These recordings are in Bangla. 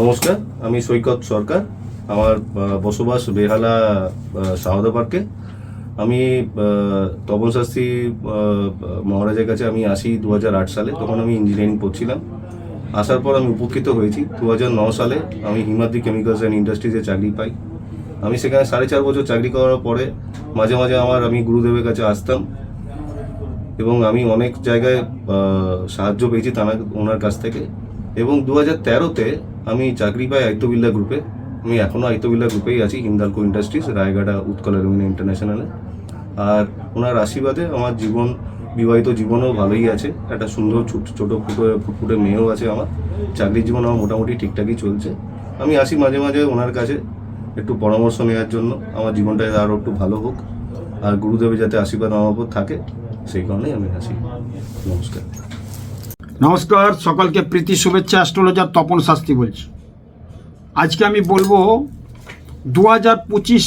নমস্কার, আমি সৈকত সরকার, আমার বসবাস বেহালা শাহদা পার্কে। আমি তপন শাস্ত্রী মহারাজের কাছে আমি আসি দু হাজার আট সালে, তখন আমি ইঞ্জিনিয়ারিং পড়ছিলাম। আসার পর আমি উপকৃত হয়েছি। দু সালে আমি হিমাদ্রি কেমিক্যালস অ্যান্ড ইন্ডাস্ট্রিজে চাকরি পাই। আমি সেখানে সাড়ে চার বছর চাকরি করার পরে মাঝে মাঝে আমার, আমি গুরুদেবের কাছে আসতাম। এবং আমি অনেক জায়গায় সাহায্য পেয়েছি তার ওনার কাছ থেকে। এবং দু হাজার তেরোতে আমি চাকরি পাই আদিত্য বিল্লা গ্রুপে আমি এখনও আদিত্য বিল্লা গ্রুপেই আছি, হিন্দালকো ইন্ডাস্ট্রিজ রায়গাড়া, উৎকল অ্যালুমিনিয়াম ইন্টারন্যাশনালে আর ওনার আশীর্বাদে আমার জীবন, বিবাহিত জীবনও ভালোই আছে। একটা সুন্দর ছোট, ছোটো ফুটো, ফুটফুটে মেয়েও আছে আমার। চাকরির জীবন আমার মোটামুটি ঠিকঠাকই চলছে। আমি আসি মাঝে মাঝে ওনার কাছে একটু পরামর্শ নেওয়ার জন্য। আমার জীবনটা আরও একটু ভালো হোক। আর গুরুদেবের যাতে আশীর্বাদ আমার উপর থাকে, সেই কারণেই আমি আসি। নমস্কার। নমস্কার, সকলকে প্রীতি, শুভেচ্ছা, অ্যাস্ট্রোলজার তপন শাস্ত্রী বলছি। আজকে আমি বলব দু হাজার পঁচিশ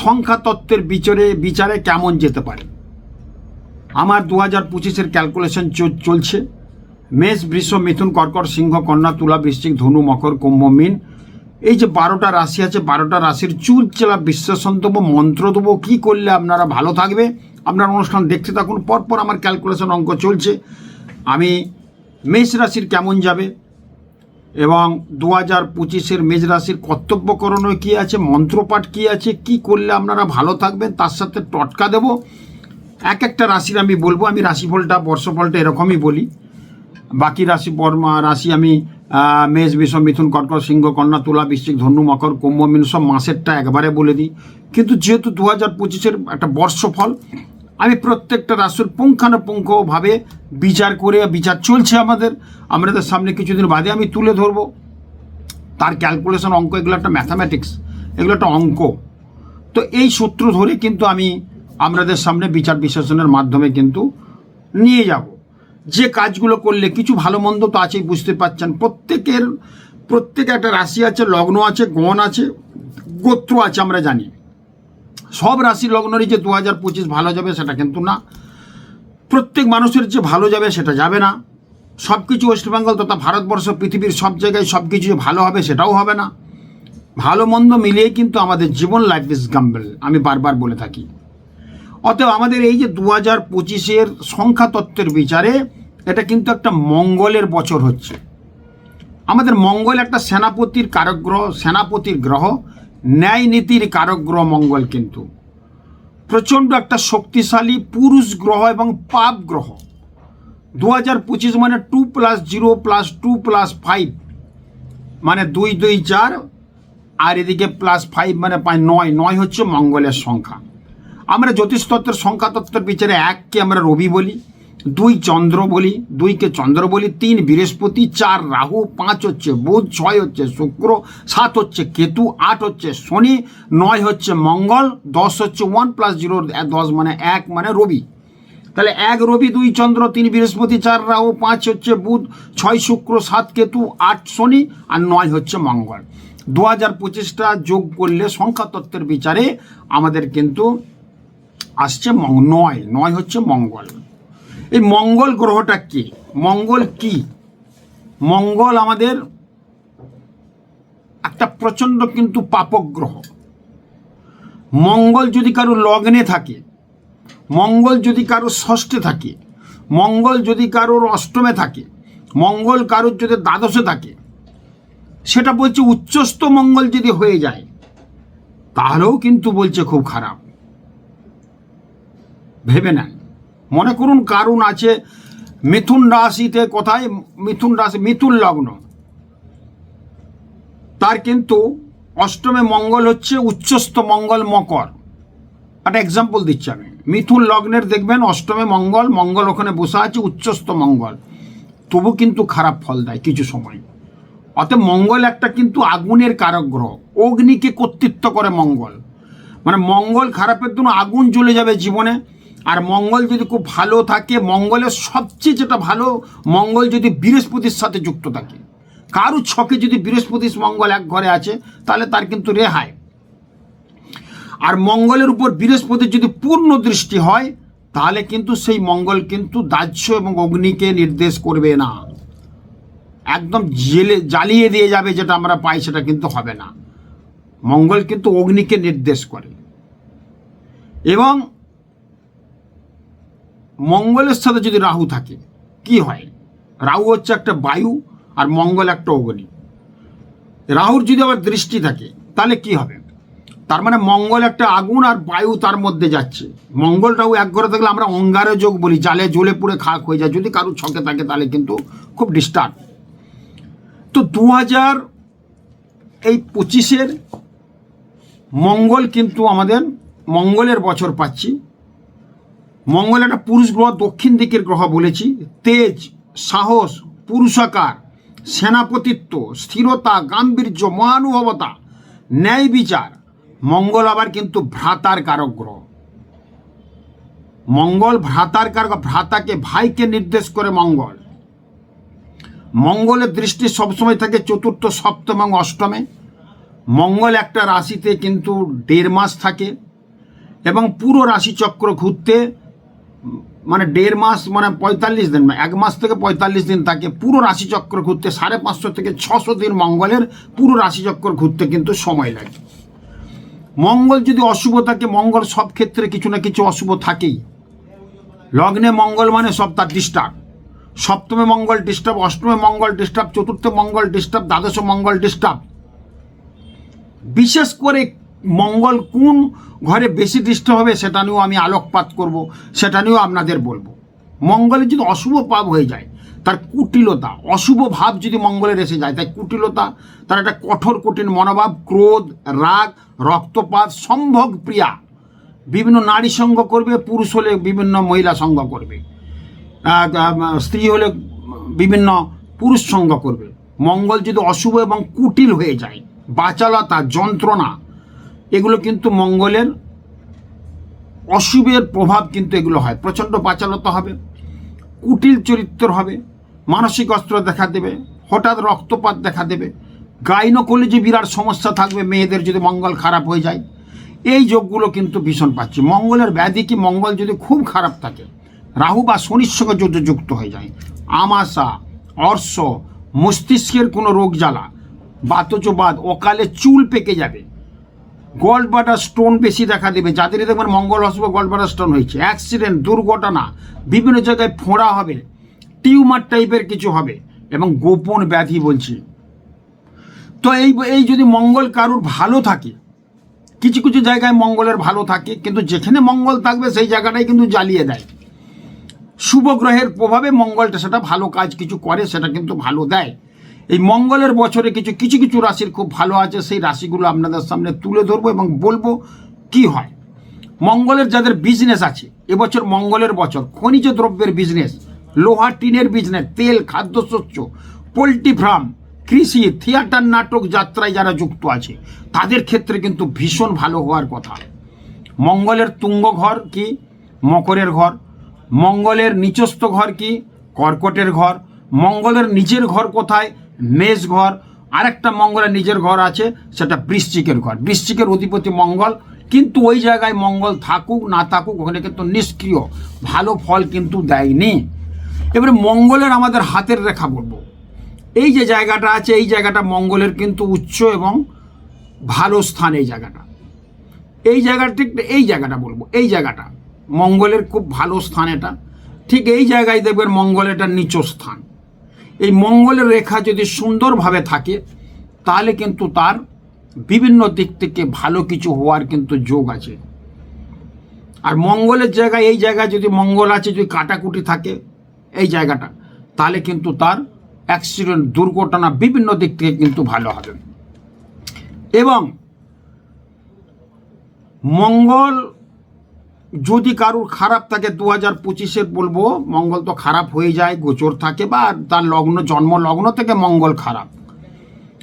সংখ্যাতত্ত্বের বিচারে বিচারে কেমন যেতে পারে। আমার দু হাজার পঁচিশের ক্যালকুলেশন চলছে। মেষ, বৃষ, মিথুন, কর্কট, সিংহ, কন্যা, তুলা, বৃশ্চিক, ধনু, মকর, কুম্ভ, মিন। এই যে বারোটা রাশি আছে, বারোটা রাশির চুল চেলা বিশ্লেষণ দেবো, মন্ত্র দেবো, কী করলে আপনারা ভালো থাকবে? আপনার অনুষ্ঠান দেখতে থাকুন, পরপর আমার ক্যালকুলেশন অঙ্ক চলছে। আমি মেষ রাশির কেমন যাবে? এবং দু হাজার পঁচিশের মেষ রাশির কর্তব্যকরণে কী আছে? মন্ত্রপাঠ কী আছে? কি করলে আপনারা ভালো থাকবেন? তার সাথে টটকা দেব। এক একটা রাশির আমি বলব, আমি রাশিফলটা, বর্ষফলটা এরকমই বলি। বাকি রাশি রাশি আমি মেষ বিষ মিথুন, কর্কট, সিংহ, কন্যা, তুলা, বৃশ্চিক, ধনু, মকর, কুম্ভ, মিন, সব মাসেরটা একবারে বলে দিই। কিন্তু যেহেতু দু হাজার পঁচিশের একটা বর্ষফল আমি প্রত্যেকটা রাশির পুঙ্খানুপুঙ্খভাবে বিচার করে বিচার চলছে আমাদের। আমাদের সামনে কিছুদিন বাদে আমি তুলে ধরবো। তার ক্যালকুলেশন অঙ্ক, এগুলো একটা ম্যাথামেটিক্স এগুলো একটা অঙ্ক। তো এই সূত্র ধরে কিন্তু আমি আপনাদের সামনে বিচার বিশ্লেষণের মাধ্যমে কিন্তু নিয়ে যাব। যে কাজগুলো করলে কিছু ভালো মন্দ তো আছেই, বুঝতে পারছেন? প্রত্যেকের, প্রত্যেক একটা রাশি আছে, লগ্ন আছে গণ আছে, গোত্র আছে, আমরা জানি। সব রাশি লগ্নেরই যে দু হাজার পঁচিশ ভালো যাবে সেটা কিন্তু না। প্রত্যেক মানুষের যে ভালো যাবে সেটা যাবে না। সব কিছু ওয়েস্টবেঙ্গল তথা ভারতবর্ষ, পৃথিবীর সব জায়গায় সব কিছু যে ভালো হবে সেটাও হবে না। ভালো মন্দ মিলিয়ে কিন্তু আমাদের জীবন লাইফ ইজ গাম্বেল আমি বারবার বলে থাকি। অতএব আমাদের এই যে দু হাজার পঁচিশের সংখ্যাতত্ত্বের বিচারে এটা কিন্তু একটা মঙ্গলের বছর হচ্ছে। আমাদের মঙ্গল একটা সেনাপতির কারক গ্রহ সেনাপতির গ্রহ ন্যায় নীতির কারক গ্রহ মঙ্গল কিন্তু। প্রচণ্ড একটা শক্তিশালী পুরুষ গ্রহ এবং পাপ গ্রহ। দু হাজার পঁচিশ মানে two plus zero plus two plus five মানে দুই দুই, চার, আর এদিকে প্লাস ফাইভ মানে পাঁচ, নয় নয় হচ্ছে মঙ্গলের সংখ্যা। আমরা জ্যোতিষতত্ত্বের সংখ্যাতত্ত্বের বিচারে এককে আমরা রবি বলি। দুই চন্দ্র বলি, দুইকে চন্দ্র বলি, তিন বৃহস্পতি, চার রাহু, পাঁচ হচ্ছে বুধ, ছয় হচ্ছে শুক্র, সাত হচ্ছে কেতু, আট হচ্ছে শনি, নয় হচ্ছে মঙ্গল, দশ হচ্ছে ওয়ান প্লাস জিরো, দশ মানে এক মানে রবি। তাহলে এক রবি, দুই চন্দ্র, তিন বৃহস্পতি, চার রাহু, পাঁচ হচ্ছে বুধ, ছয় শুক্র, সাত কেতু, আট শনি আর নয় হচ্ছে মঙ্গল। দু হাজার পঁচিশটা যোগ করলে সংখ্যাতত্ত্বের বিচারে আমাদের কিন্তু আসছে নয় নয় হচ্ছে মঙ্গল। এই মঙ্গল গ্রহটা কি? মঙ্গল কি? মঙ্গল আমাদের একটা প্রচণ্ড কিন্তু পাপক গ্রহ। মঙ্গল যদি কারও লগ্নে থাকে, মঙ্গল যদি কারও ষষ্ঠে থাকে, মঙ্গল যদি কারোর অষ্টমে থাকে, মঙ্গল কারোর যদি দ্বাদশে থাকে, সেটা বলছে উচ্চস্থ মঙ্গল যদি হয়ে যায়, তাহলেও কিন্তু বলছে খুব খারাপ। ভেবে নেন। মনে করুন কারণ আছে, মিথুন রাশিতে কোথায়? মিথুন রাশি, মিথুন লগ্ন। তার কিন্তু অষ্টমে মঙ্গল হচ্ছে, উচ্চস্থ মঙ্গল মকর। একটা এক্সাম্পল দিচ্ছি আমি। মিথুন লগ্নের দেখবেন, অষ্টমে মঙ্গল মঙ্গল ওখানে বসে আছে, উচ্চস্থ মঙ্গল। তবু কিন্তু খারাপ ফল দেয় কিছু সময়। অতএব মঙ্গল একটা কিন্তু আগুনের কারক গ্রহ। অগ্নিকে কর্তৃত্ব করে মঙ্গল। মানে মঙ্গল খারাপের জন্য আগুন জ্বলে যাবে জীবনে। আর মঙ্গল যদি খুব ভালো থাকে, মঙ্গলের সবচেয়ে যেটা ভালো, মঙ্গল যদি বৃহস্পতির সাথে যুক্ত থাকে। কারও ছকে যদি বৃহস্পতির মঙ্গল এক ঘরে আছে, তাহলে তার কিন্তু রেহাই। আর মঙ্গলের উপর বৃহস্পতির যদি পূর্ণ দৃষ্টি হয়, তাহলে কিন্তু সেই মঙ্গল কিন্তু দাহ্য এবং অগ্নিকে নির্দেশ করবে না। একদম জেলে, জ্বালিয়ে দিয়ে যাবে যেটা আমরা পাই, সেটা কিন্তু হবে না। মঙ্গল কিন্তু অগ্নিকে নির্দেশ করে। এবং মঙ্গলের সাথে যদি রাহু থাকে, কি হয়? রাহু হচ্ছে একটা বায়ু আর মঙ্গল একটা অগ্নি। রাহুর যদি আবার দৃষ্টি থাকে, তাহলে কি হবে? তার মানে মঙ্গল একটা আগুন আর বায়ু তার মধ্যে যাচ্ছে। মঙ্গল রাহু এক ঘরে থাকলে আমরা অঙ্গারে যোগ বলি, জালে জ্বলে পুড়ে খাক হয়ে যায়। যদি কারোর ছকে থাকে, তাহলে কিন্তু খুব ডিস্টার্ব তো দু হাজার এই পঁচিশের মঙ্গল কিন্তু আমাদের মঙ্গলের বছর পাচ্ছি। মঙ্গল একটা পুরুষ গ্রহ দক্ষিণ দিকের গ্রহ বলেছি। তেজ, সাহস, পুরুষাকার, সেনাপতিত্ব, স্থিরতা, গাম্ভীর্য, মহানুভবতা, ন্যায় বিচার। মঙ্গল আবার কিন্তু ভ্রাতার কারক গ্রহ। মঙ্গল ভ্রাতার কারক, ভ্রাতাকে ভাইকে নির্দেশ করে মঙ্গল। মঙ্গলের দৃষ্টি সবসময় থাকে চতুর্থ, সপ্তম এবং অষ্টমে। মঙ্গল একটা রাশিতে কিন্তু দেড় মাস থাকে এবং পুরো রাশিচক্র ঘুরতে মানে দেড় মাস মানে পঁয়তাল্লিশ দিন, এক মাস থেকে পঁয়তাল্লিশ দিন থাকে পুরো রাশিচক্র ঘুরতে, সাড়ে পাঁচশো থেকে ছশো দিন মঙ্গলের পুরো রাশিচক্র ঘুরতে কিন্তু সময় লাগে। মঙ্গল যদি অশুভ থাকে, মঙ্গল সব ক্ষেত্রে কিছু না কিছু অশুভ থাকেই। লগ্নে মঙ্গল মানে সব তার ডিস্টার্ব সপ্তমে মঙ্গল ডিস্টার্ব অষ্টমে মঙ্গল ডিস্টার্ব চতুর্থে মঙ্গল ডিস্টার্ব দ্বাদশ মঙ্গল ডিস্টার্ব বিশেষ করে মঙ্গল কোন ঘরে বেশি দৃষ্ট হবে সেটা নিয়েও আমি আলোকপাত করব, সেটা নিয়েও আপনাদের বলব। মঙ্গলের যদি অশুভ পাপ হয়ে যায়, তার কুটিলতা, অশুভ ভাব যদি মঙ্গলের এসে যায়, তাই কুটিলতা, তার একটা কঠোর কঠিন মনোভাব, ক্রোধ, রাগ, রক্তপাত সম্ভব প্রিয়া। বিভিন্ন নারী সঙ্গ করবে, পুরুষ হলে বিভিন্ন মহিলা সঙ্গ করবে। স্ত্রী হলে বিভিন্ন পুরুষ সঙ্গ করবে। মঙ্গল যদি অশুভ এবং কুটিল হয়ে যায়, বাচালতা, যন্ত্রণা এগুলো কিন্তু মঙ্গলের অশুভের প্রভাব কিন্তু এগুলো হয়। প্রচণ্ড বাচালতা হবে, কুটিল চরিত্র হবে, মানসিক অস্ত্র দেখা দেবে, হঠাৎ রক্তপাত দেখা দেবে, গাইনোকোলজি বিরাট সমস্যা থাকবে, মেয়েদের যদি মঙ্গল খারাপ হয়ে যায়। এই যোগগুলো কিন্তু ভীষণ পাচ্ছে। মঙ্গলের ব্যাধি কি? মঙ্গল যদি খুব খারাপ থাকে, রাহু বা শনির সঙ্গে যদি যুক্ত হয়ে যায়, আমাশা, অর্শ, মস্তিষ্কের কোনো রোগ জ্বালা, বাতজবাদ, অকালে চুল পেকে যাবে গল্ড বাটার স্টোন বেশি দেখা দেবে। যাদের দেখবেন মঙ্গল অশুভ গল্ড বাটার স্টোন হয়েছে। অ্যাক্সিডেন্ট দুর্ঘটনা, বিভিন্ন জায়গায় ফোঁড়া হবে, টিউমার টাইপের কিছু হবে এবং গোপন ব্যাধি বলছি। তো এই এই যদি মঙ্গল কারুর ভালো থাকে, কিছু কিছু জায়গায় মঙ্গলের ভালো থাকে, কিন্তু যেখানে মঙ্গল থাকবে সেই জায়গাটাই কিন্তু জ্বালিয়ে দেয়। শুভ গ্রহের প্রভাবে মঙ্গলটা সেটা ভালো কাজ কিছু করে, সেটা কিন্তু ভালো দেয়। এই মঙ্গলের বছরে কিছু কিছু কিছু রাশির খুব ভালো আছে, সেই রাশিগুলো আপনাদের সামনে তুলে ধরবো এবং বলব কি হয়। মঙ্গলের যাদের বিজনেস আছে, এবছর মঙ্গলের বছর, খনিজ দ্রব্যের বিজনেস লোহা, টিনের বিজনেস তেল খাদ্যশস্য পোলট্রি ফার্ম, কৃষি, থিয়েটার, নাটক যাত্রায় যারা যুক্ত আছে, তাদের ক্ষেত্রে কিন্তু ভীষণ ভালো হওয়ার কথা। মঙ্গলের তুঙ্গ ঘর কি? মকরের ঘর। মঙ্গলের নিচস্থ ঘর কি? কর্কটের ঘর। মঙ্গলের নিজের ঘর কোথায়? মেষ ঘর, আরেকটা মঙ্গলের নিজের ঘর আছে, সেটা বৃশ্চিকের ঘর। বৃশ্চিকের অধিপতি মঙ্গল, কিন্তু ওই জায়গায় মঙ্গল থাকুক, না থাকুক, ওখানে কিন্তু নিষ্ক্রিয়। ভালো ফল কিন্তু দেয়নি। এবারে মঙ্গলের আমাদের হাতের রেখা বলব। এই যে জায়গাটা আছে, এই জায়গাটা মঙ্গলের কিন্তু উচ্চ এবং ভালো স্থান এই জায়গাটা। এই জায়গাটা ঠিক এই জায়গাটা বলব, এই জায়গাটা। মঙ্গলের খুব ভালো স্থান এটা। ঠিক এই জায়গায় দেখবেন মঙ্গল এটা নিচ স্থান এই মঙ্গলের রেখা যদি সুন্দরভাবে থাকে, তাহলে কিন্তু তার বিভিন্ন দিক থেকে ভালো কিছু হওয়ার কিন্তু যোগ আছে। আর মঙ্গলের জায়গায়, এই জায়গায় যদি মঙ্গল আছে, যদি কাটাকুটি থাকে, এই জায়গাটা, তাহলে কিন্তু তার অ্যাক্সিডেন্ট দুর্ঘটনা বিভিন্ন দিক থেকে কিন্তু ভালো হবে। এবং মঙ্গল যদি কারুর খারাপ থাকে দু হাজার পঁচিশের বলব, মঙ্গল তো খারাপ হয়ে যায়, গোচর থাকে বা তার লগ্ন, জন্ম লগ্ন থেকে মঙ্গল খারাপ।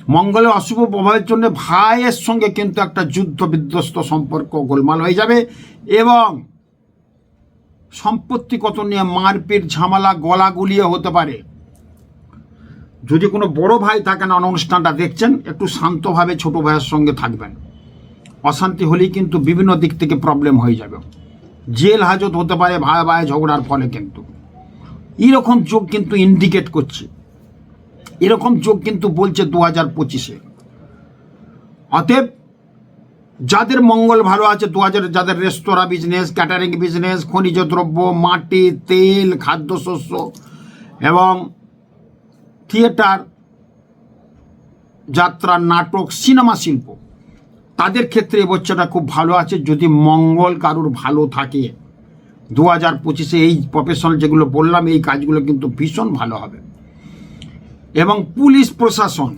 মঙ্গলের অশুভ প্রভাবের জন্য ভাইয়ের সঙ্গে কিন্তু একটা যুদ্ধ বিধ্বস্ত সম্পর্ক গোলমাল হয়ে যাবে এবং সম্পত্তিগত নিয়ে মারপিট, ঝামেলা গলা গুলিয়ে হতে পারে। যদি কোনো বড় ভাই থাকেন অনুষ্ঠানটা দেখছেন, একটু শান্তভাবে ছোট ভাইয়ের সঙ্গে থাকবেন। অশান্তি হলেই কিন্তু বিভিন্ন দিক থেকে প্রবলেম হয়ে যাবে। জেল হাজত হতে পারে, ভাই ভাই ঝগড়ার ফলে কিন্তু। এরকম যোগ কিন্তু ইন্ডিকেট করছে। এরকম যোগ কিন্তু বলছে দু হাজার পঁচিশে। অতএব, যাদের মঙ্গল ভালো আছে দু হাজার যাদের রেস্তোরাঁ বিজনেস ক্যাটারিং বিজনেস খনিজ দ্রব্য, মাটি, তেল, খাদ্যশস্য এবং থিয়েটার যাত্রা, নাটক সিনেমা শিল্প তাদের ক্ষেত্রে এবছরটা খুব ভালো আছে, যদি মঙ্গল কারুর ভালো থাকে। দু হাজার পঁচিশে এই প্রফেশনাল যেগুলো বললাম, এই কাজগুলো কিন্তু ভীষণ ভালো হবে। এবং পুলিশ প্রশাসন,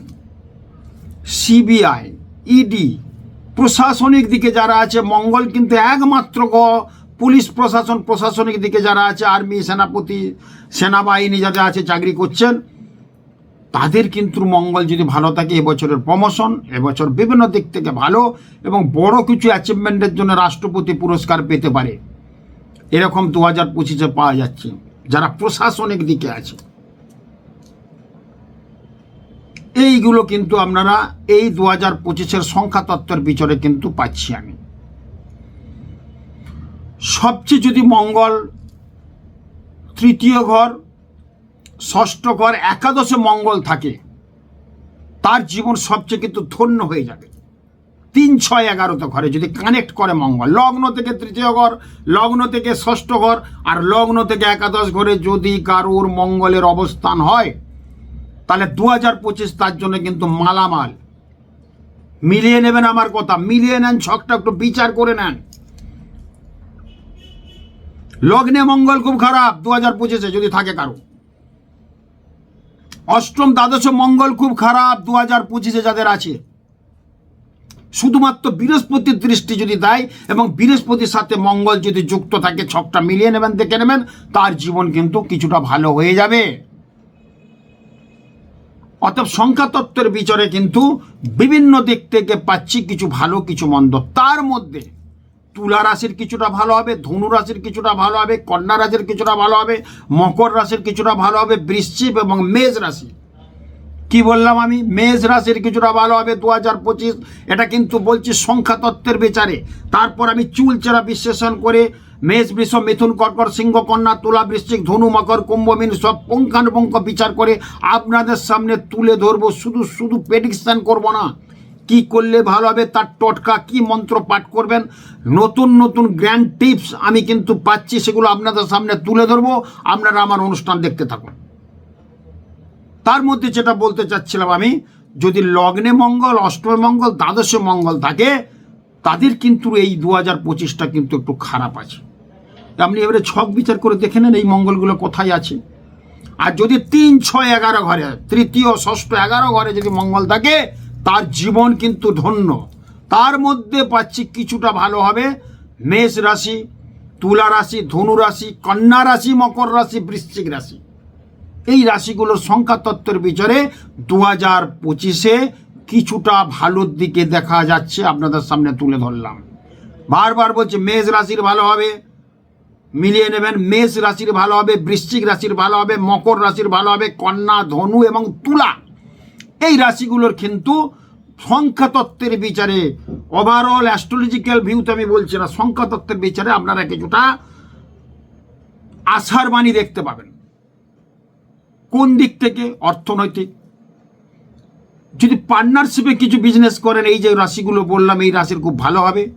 সিবিআই ইডি প্রশাসনিক দিকে যারা আছে, মঙ্গল কিন্তু একমাত্র গ- পুলিশ প্রশাসন, প্রশাসনিক দিকে যারা আছে, আর্মি, সেনাপতি, সেনাবাহিনী যারা আছে, চাকরি করছেন। তাদের কিন্তু মঙ্গল যদি ভালো থাকে, এবছরের প্রমোশন এবছর বিভিন্ন দিক থেকে ভালো এবং বড় কিছু অ্যাচিভমেন্টের জন্য রাষ্ট্রপতি পুরস্কার পেতে পারে। এরকম দু হাজার পঁচিশে পাওয়া যাচ্ছে, যারা প্রশাসনিক দিকে আছে। এইগুলো কিন্তু আপনারা এই দু হাজার পঁচিশের সংখ্যা তত্ত্বের বিচারে কিন্তু পাচ্ছি আমি। সবচেয়ে যদি মঙ্গল তৃতীয় ঘর ষষ্ঠ ঘর একাদশে মঙ্গল থাকে, তার জীবন সবচেয়ে কিন্তু ধন্য হয়ে যাবে। তিন, ছয়, এগারোতে ঘরে যদি কানেক্ট করে মঙ্গল, লগ্ন থেকে তৃতীয় ঘর, লগ্ন থেকে ষষ্ঠ ঘর, আর লগ্ন থেকে একাদশ ঘরে যদি কারুর মঙ্গলের অবস্থান হয়, তাহলে দু হাজার পঁচিশ তার জন্য কিন্তু মালামাল। মিলিয়ে নেবেন আমার কথা, মিলিয়ে নেন, ছকটা একটু বিচার করে নেন। লগ্নে মঙ্গল খুব খারাপ দু হাজার পঁচিশে যদি থাকে কারও অষ্টম দ্বাদশ মঙ্গল খুব খারাপ দু হাজার পঁচিশে যাদের আছে। শুধুমাত্র বৃহস্পতির দৃষ্টি যদি দেয় এবং বৃহস্পতির সাথে মঙ্গল যদি যুক্ত থাকে, ছকটা মিলিয়ে নেবেন, দেখে নেবেন, তার জীবন কিন্তু কিছুটা ভালো হয়ে যাবে। অতএব সংখ্যা তত্ত্বের বিচারে কিন্তু বিভিন্ন দিক থেকে পাচ্ছি কিছু ভালো, কিছু মন্দ। তার মধ্যে তুলা রাশির কিছুটা ভালো হবে, ধনু রাশির কিছুটা ভালো হবে, কন্যা রাশির কিছুটা ভালো হবে, মকর রাশির কিছুটা ভালো হবে, বৃশ্চিক এবং মেষ রাশি। কি বললাম আমি? মেষ রাশির কিছুটা ভালো হবে দু হাজার পঁচিশ। এটা কিন্তু বলছি সংখ্যা তত্ত্বের বিচারে। তারপর আমি চুলচেরা বিশ্লেষণ করে মেষ, বৃষ, মিথুন, কর্কট, সিংহ, কন্যা, তুলা, বৃশ্চিক, ধনু, মকর, কুম্ভ, মিন সব পুঙ্খানুপুঙ্খ বিচার করে আপনাদের সামনে তুলে ধরবো। শুধু শুধু প্রেডিকশন করব না। কি করলে ভালো হবে, তার টটকা কি মন্ত্র পাঠ করবেন, নতুন নতুন গ্র্যান্ড টিপস আমি কিন্তু পাচ্ছি, সেগুলো আপনাদের সামনে তুলে ধরবো, আপনারা আমার অনুষ্ঠান দেখতে থাকুন। তার মধ্যে যেটা বলতে চাচ্ছিলাম আমি, যদি লগ্নে মঙ্গল, অষ্টমে মঙ্গল, দ্বাদশে মঙ্গল থাকে, তাদের কিন্তু এই দু হাজার পঁচিশটা কিন্তু একটু খারাপ আছে। আপনি এবারে ছক বিচার করে দেখে নেন এই মঙ্গলগুলো কোথায় আছে। আর যদি তিন, ছয়, এগারো ঘরে, তৃতীয়, ষষ্ঠ, এগারো ঘরে যদি মঙ্গল থাকে জীবন কিন্তু ধন্য। তার মধ্যে পাচ্ছি কিছুটা ভালো হবে। মেষ রাশি, তুলা রাশি, ধনু রাশি, কন্যা রাশি, মকর রাশি, বৃশ্চিক রাশি। এই রাশিগুলোর সংখ্যা তত্ত্বের বিচারে দু হাজার পঁচিশে কিছুটা ভালোর দিকে দেখা যাচ্ছে আপনাদের সামনে তুলে ধরলাম। বারবার বলছে, মেষ রাশির ভালো হবে, মিলিয়ে নেবেন। মেষ রাশির ভালো হবে, বৃশ্চিক রাশির ভালো হবে, মকর রাশির ভালো হবে, কন্যা, ধনু এবং তুলা। এই রাশিগুলোর কিন্তু সংখ্যা তত্ত্বের বিচারে ওভারঅল অ্যাস্ট্রোলজিক্যাল ভিউতে আমি বলছি না সংখ্যা তত্ত্বের বিচারে আপনারা কিছুটা আশার বাণী দেখতে পাবেন। কোন দিক থেকে? অর্থনৈতিক। যদি পার্টনারশিপে কিছু বিজনেস করেন, এই যে রাশিগুলো বললাম, এই রাশির খুব ভালো হবে।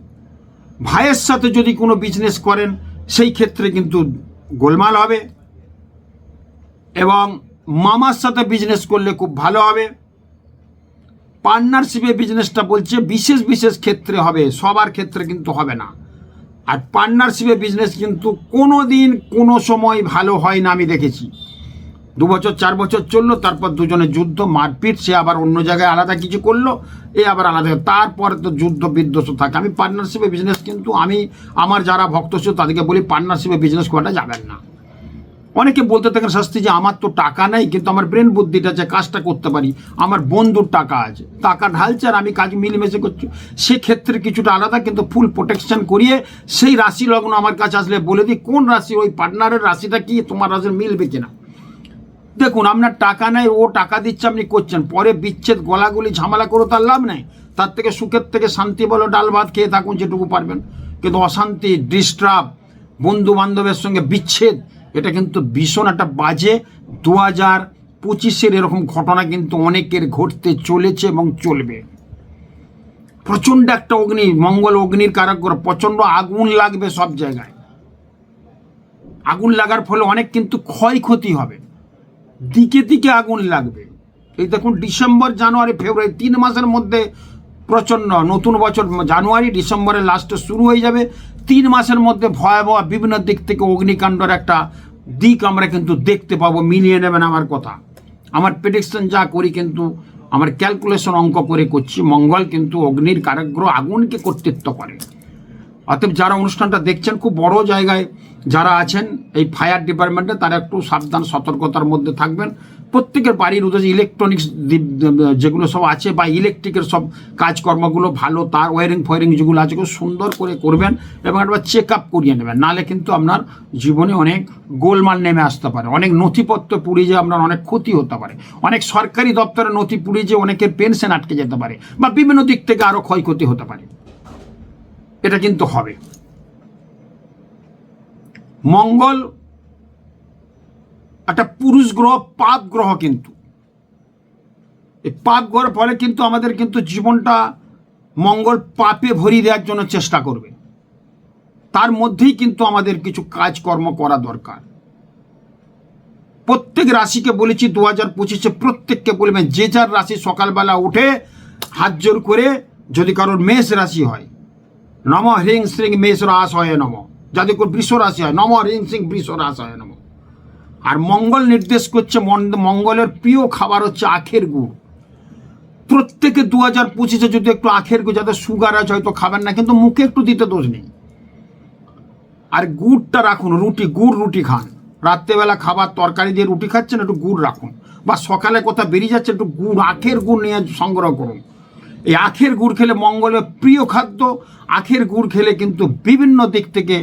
ভাইয়ের সাথে যদি কোনো বিজনেস করেন, সেই ক্ষেত্রে কিন্তু গোলমাল হবে। এবং মামার সাথে বিজনেস করলে খুব ভালো হবে। পার্টনারশিপে বিজনেসটা বলছে, বিশেষ বিশেষ ক্ষেত্রে হবে, সবার ক্ষেত্রে কিন্তু হবে না। আর পার্টনারশিপে বিজনেস কিন্তু কোনো দিন কোনো সময় ভালো হয় না আমি দেখেছি। দু বছর, চার বছর চলল, তারপর দুজনে যুদ্ধ, মারপিট, সে আবার অন্য জায়গায় আলাদা কিছু করল, এ আবার আলাদা তারপরে তো যুদ্ধ বিধ্বস্ত থাকে। আমি পার্টনারশিপে বিজনেস কিন্তু আমি, আমার যারা ভক্ত ছিল তাদেরকে বলি পার্টনারশিপে বিজনেস করাটা যাবেন না। অনেকে বলতে থাকেন, শাস্তি যে আমার তো টাকা নেই, কিন্তু আমার ব্রেন বুদ্ধিটা আছে কাজটা করতে পারি, আমার বন্ধুর টাকা আছে। টাকা ঢালছে আর আমি কাজ মিলেমিশে করছি। সেক্ষেত্রে কিছুটা আলাদা, কিন্তু ফুল প্রোটেকশন করিয়ে সেই রাশি লগ্ন আমার কাছে আসলে বলে দিই, কোন রাশি, ওই পার্টনারের রাশিটা কি তোমার রাশির মিলবে কিনা? দেখুন, আপনার টাকা নেই, ও টাকা দিচ্ছে, আপনি করছেন। পরে বিচ্ছেদ, গলাগুলি, ঝামেলা করে তার লাভ নেই। তার থেকে সুখের থেকে শান্তি বলো, ডাল ভাত খেয়ে থাকুন, যেটুকু পারবেন। কিন্তু অশান্তি ডিস্টার্ব বন্ধু বান্ধবের সঙ্গে বিচ্ছেদ এটা কিন্তু ভীষণ একটা বাজে দু হাজার পঁচিশের এরকম ঘটনা কিন্তু অনেকের ঘটতে চলেছে এবং চলবে। প্রচণ্ড একটা অগ্নি, মঙ্গল অগ্নির কারাগ্র প্রচণ্ড আগুন লাগবে সব জায়গায়। আগুন লাগার ফলে অনেক কিন্তু ক্ষয়ক্ষতি হবে। দিকে দিকে আগুন লাগবে। এই দেখুন, ডিসেম্বর, জানুয়ারি, ফেব্রুয়ারি, তিন মাসের মধ্যে প্রচণ্ড নতুন বছর জানুয়ারি, ডিসেম্বরের লাস্টে শুরু হয়ে যাবে। তিন মাসের মধ্যে ভয়াবহ বিভিন্ন দিক থেকে অগ্নিকাণ্ডর একটা দিক আমরা কিন্তু দেখতে পাবো, মিলিয়ে নেবেন আমার কথা। আমার প্রেডিকশন যা করি কিন্তু, আমার ক্যালকুলেশন অঙ্ক করে করছি, মঙ্গল কিন্তু অগ্নির কারাগ্রহ আগুনকে কর্তৃত্ব করে। অতএব যারা অনুষ্ঠানটা দেখছেন, খুব বড় জায়গায় যারা আছেন, এই ফায়ার ডিপার্টমেন্টে তারা একটু সাবধান, সতর্কতার মধ্যে থাকবেন। প্রত্যেকের বাড়ির উদ্দেশ্যে ইলেকট্রনিক্স যেগুলো সব আছে বা ইলেকট্রিকের সব কাজকর্মগুলো ভালো, তার ওয়ারিং ফয়ারিং যেগুলো আছে সুন্দর করে করবেন এবং একবার চেক আপ করিয়ে নেবেন। নাহলে কিন্তু আপনার জীবনে অনেক গোলমাল নেমে আসতে পারে। অনেক নথিপত্র পুড়িয়ে যে আপনার অনেক ক্ষতি হতে পারে। অনেক সরকারি দপ্তরের নথি পুড়িয়ে যে অনেকের পেনশন আটকে যেতে পারে বা বিভিন্ন দিক থেকে আরও ক্ষয়ক্ষতি হতে পারে। এটা কিন্তু হবে। মঙ্গল একটা পুরুষ গ্রহ, পাপ গ্রহ কিন্তু। এই পাপ গ্রহের ফলে কিন্তু আমাদের কিন্তু জীবনটা মঙ্গল পাপে ভরিয়ে দেওয়ার জন্য চেষ্টা করবে। তার মধ্যেই কিন্তু আমাদের কিছু কাজকর্ম করা দরকার। প্রত্যেক রাশিকে বলেছি দু হাজার পঁচিশে প্রত্যেককে বলবেন যে যার রাশি সকালবেলা উঠে হাত জোর করে যদি কারোর মেষ রাশি হয়, নম হ্রিং শ্রিং মেষ রাস হয় নম। যাদের কোনো বৃষ রাশি হয়, নম হ্রিং শ্রিং বৃষ রাস হয় নম। আর মঙ্গল নির্দেশ করছে মঙ্গলের প্রিয় খাবার হচ্ছে আখের গুড়। প্রত্যেকে দু হাজার পঁচিশে যদি একটু আখের গুড়, যাদের সুগার আছে হয়তো খাবেন না, কিন্তু মুখে একটু দিতে দোষ নেই। আর গুড়টা রাখুন, রুটি, গুড় রুটি খান। রাত্রেবেলা খাবার, তরকারি দিয়ে রুটি খাচ্ছেন, একটু গুড় রাখুন। বা সকালে কোথাও বেরিয়ে যাচ্ছে একটু গুড়, আখের গুড় নিয়ে সংগ্রহ করুন। এই আখের গুড় খেলে মঙ্গলের প্রিয় খাদ্য, আখের গুড় খেলে কিন্তু বিভিন্ন দিক থেকে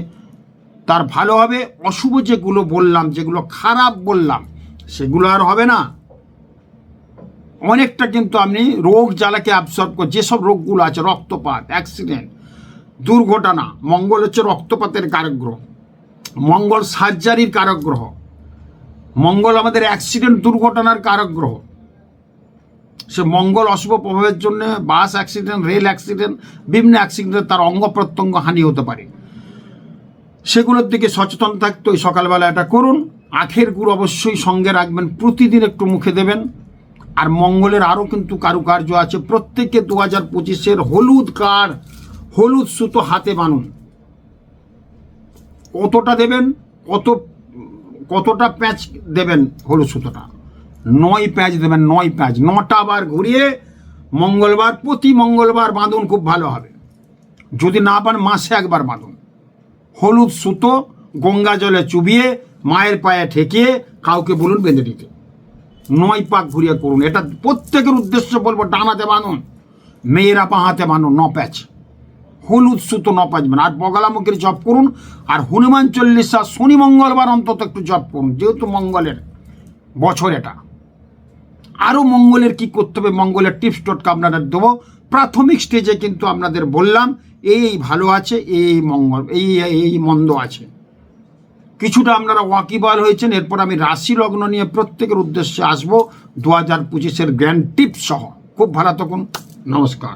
তার ভালো হবে, অশুভ যেগুলো বললাম, যেগুলো খারাপ বললাম, সেগুলো আর হবে না। অনেকটা কিন্তু আপনি রোগ জ্বালাকে অ্যাবসর্ব কর যেসব রোগগুলো আছে, রক্তপাত অ্যাক্সিডেন্ট দুর্ঘটনা, মঙ্গল হচ্ছে রক্তপাতের কারক গ্রহ মঙ্গল সার্জারির কারক গ্রহ মঙ্গল আমাদের অ্যাক্সিডেন্ট দুর্ঘটনার কারক গ্রহ সে মঙ্গল অশুভ প্রভাবের জন্য বাস অ্যাক্সিডেন্ট রেল অ্যাক্সিডেন্ট বিভিন্ন অ্যাক্সিডেন্টে তার অঙ্গ প্রত্যঙ্গ হানি হতে পারে। সেগুলোর দিকে সচেতন থাকতে ওই সকালবেলা এটা করুন। আখের গুড় অবশ্যই সঙ্গে রাখবেন, প্রতিদিন একটু মুখে দেবেন। আর মঙ্গলের আরও কিন্তু কারুকার্য আছে। প্রত্যেকে দু হাজার পঁচিশের হলুদ কার্ড, হলুদ সুতো হাতে বানুন। কতটা দেবেন, কত, কতটা প্যাঁচ দেবেন হলুদ সুতোটা? নয় প্যাঁচ দেবেন, নয় প্যাঁচ। নটা বার ঘুরিয়ে মঙ্গলবার, প্রতি মঙ্গলবার বাঁধুন, খুব ভালো হবে। যদি না পান মাসে একবার বাঁধুন। হলুদ সুতো, গঙ্গা জলে চুবিয়ে, মায়ের পায়ে ঠেকিয়ে কাউকে বলুন বেঁধে দিতে। নয় পাক ঘুরিয়ে করুন। এটা প্রত্যেকের উদ্দেশ্য বলব, ডানাতে বাঁধুন মেয়েরা পাহাতে বাঁধুন ন প্যাচ। হলুদ সুতো, ন পাঁচবেন আর বগলামুখের জপ করুন, আর হনুমান চল্লিশা শনি মঙ্গলবার অন্তত একটু জপ করুন, যেহেতু মঙ্গলের বছর এটা। আরও মঙ্গলের কি করতে হবে? মঙ্গলের টিপস টোটকা আপনাদের দেবো। প্রাথমিক স্টেজে কিন্তু আপনাদের বললাম এই এই ভালো আছে, এই এই মঙ্গল, এই এই মন্দ আছে। কিছুটা আপনারা ওয়াকিবল হয়েছেন, এরপর আমি রাশি লগ্ন নিয়ে প্রত্যেকের উদ্দেশ্যে আসব। দু হাজার পঁচিশের গ্র্যান্ড টিপ সহ। খুব ভালো তখন নমস্কার।